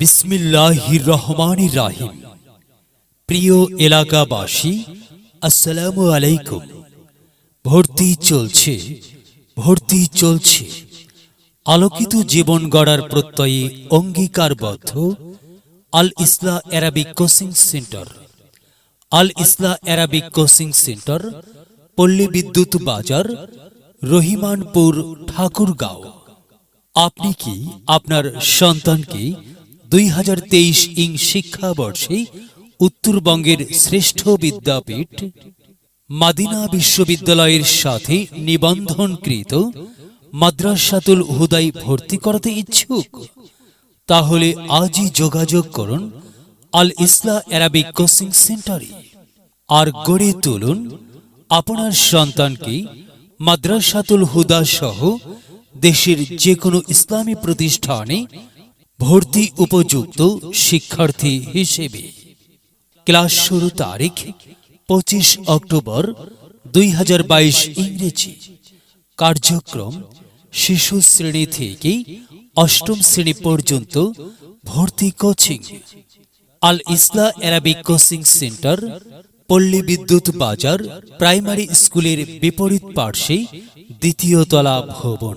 বিসমিল্লাহির রহমানির রাহিম প্রিয় এলাকাবাসী, আসসালামু আলাইকুম। ভর্তি চলছে ভর্তি চলছে। আলোকিত জীবন গড়ার প্রত্যয়ে অঙ্গীকারবদ্ধ আল ইসলা অ্যারাবিক কোচিং সেন্টার। আল ইসলা অ্যারাবিক কোচিং সেন্টার, পল্লী বিদ্যুৎ বাজার, রহিমানপুর, ঠাকুরগাঁও। আপনি কি আপনার সন্তানকে দুই হাজার তেইশ ইং শিক্ষাবর্ষে উত্তরবঙ্গের শ্রেষ্ঠ বিদ্যাপীঠ মাদিনা বিশ্ববিদ্যালয়ের সাথে নিবন্ধনকৃত মাদ্রাসাতুল হুদাই ভর্তি করাতে ইচ্ছুক। তাহলে আজই যোগাযোগ করুন আল ইসলা অ্যারাবিক কোচিং সেন্টারে আর গড়ে তুলুন আপনার সন্তানকে মাদ্রাসাতুল হুদা সহ দেশের যে কোনো ইসলামী প্রতিষ্ঠানে ভর্তি উপযুক্ত শিক্ষার্থী হিসেবে। ক্লাস শুরু তারিখ পঁচিশ অক্টোবর দুই হাজার বাইশ ইংরেজি। কার্যক্রম শিশু শ্রেণি থেকে অষ্টম শ্রেণি পর্যন্ত ভর্তি কোচিং। আল ইসলা অ্যারাবিক কোচিং সেন্টার, পল্লী বিদ্যুৎ বাজার, প্রাইমারি স্কুলের বিপরীত পার্শ্বে দ্বিতীয় তলা ভবন।